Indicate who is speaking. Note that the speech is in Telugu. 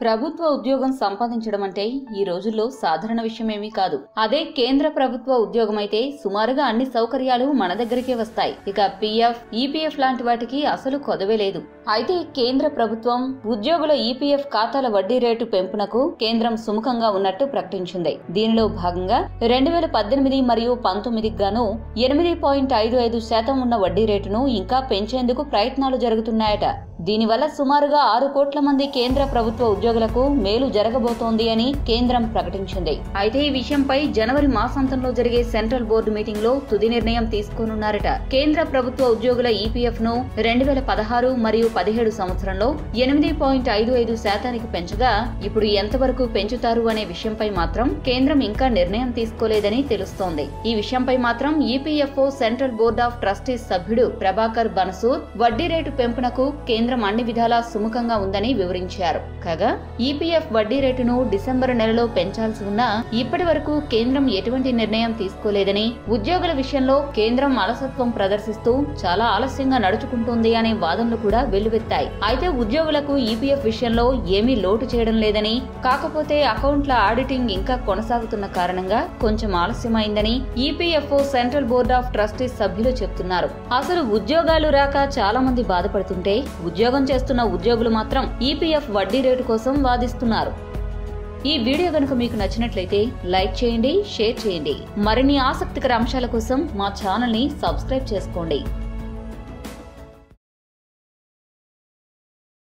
Speaker 1: ప్రభుత్వ ఉద్యోగం సంపాదించడం అంటే ఈ రోజుల్లో సాధారణ విషయమేమీ కాదు. అదే కేంద్ర ప్రభుత్వ ఉద్యోగం అయితే సుమారుగా అన్ని సౌకర్యాలు మన దగ్గరికే వస్తాయి. ఇక పీఎఫ్ ఈపీఎఫ్ లాంటి వాటికి అసలు కొదవే లేదు. అయితే కేంద్ర ప్రభుత్వం ఉద్యోగుల ఈపీఎఫ్ ఖాతాల వడ్డీ రేటు పెంపునకు కేంద్రం సుముఖంగా ఉన్నట్టు ప్రకటించింది. దీనిలో భాగంగా రెండు వేల పద్దెనిమిది మరియు పంతొమ్మిదికి గాను ఎనిమిది పాయింట్ ఐదు ఐదు శాతం ఉన్న వడ్డీ రేటును ఇంకా పెంచేందుకు ప్రయత్నాలు జరుగుతున్నాయట. దీనివల్ల సుమారుగా ఆరు కోట్ల మంది కేంద్ర ప్రభుత్వ ఉద్యోగులకు మేలు జరగబోతోంది అని కేంద్రం ప్రకటించింది. అయితే ఈ విషయంపై జనవరి మాసాంతంలో జరిగే సెంట్రల్ బోర్డు మీటింగ్లో తుది నిర్ణయం తీసుకోనున్నారట. కేంద్ర ప్రభుత్వ ఉద్యోగుల ఈపీఎఫ్ను రెండు వేల పదహారు మరియు పదిహేడు సంవత్సరంలో ఎనిమిది పాయింట్ ఐదు ఐదు శాతానికి పెంచగా ఇప్పుడు ఎంతవరకు పెంచుతారు అనే విషయంపై మాత్రం కేంద్రం ఇంకా నిర్ణయం తీసుకోలేదని తెలుస్తోంది. ఈ విషయంపై మాత్రం EPFO central board of trustees సభ్యుడు ప్రభాకర్ బనసూర్ వడ్డీ రేటు పెంపునకు కేంద్రం అన్ని విధాలా సుముఖంగా ఉందని వివరించారు. కాగా ఈపీఎఫ్ వడ్డీ రేటును డిసెంబర్ నెలలో పెంచాల్సి ఉన్నా ఇప్పటి వరకు కేంద్రం ఎటువంటి నిర్ణయం తీసుకోలేదని ఉద్యోగుల విషయంలో కేంద్రం అలసత్వం ప్రదర్శిస్తూ చాలా ఆలస్యంగా నడుచుకుంటోంది అనే వాదనలు కూడా వెల్లువెత్తాయి అయితే ఉద్యోగులకు ఈపీఎఫ్ విషయంలో ఏమీ లోటు చేయడం లేదని కాకపోతే అకౌంట్ల ఆడిటింగ్ ఇంకా కొనసాగుతున్న కారణంగా కొంచెం ఆలస్యమైందని EPFO central board of trustees సభ్యులు చెప్తున్నారు. అసలు ఉద్యోగాలు రాక చాలా మంది బాధపడుతుంటే ఉద్యోగం చేస్తున్న ఉద్యోగులు మాత్రం ఈపీఎఫ్ వడ్డీ రేటు కోసం వాదిస్తున్నారు. ఈ వీడియో కనుక మీకు నచ్చినట్లయితే లైక్ చేయండి షేర్ చేయండి. మరిన్ని ఆసక్తికర అంశాల కోసం మా ఛానల్ని సబ్స్క్రైబ్ చేసుకోండి.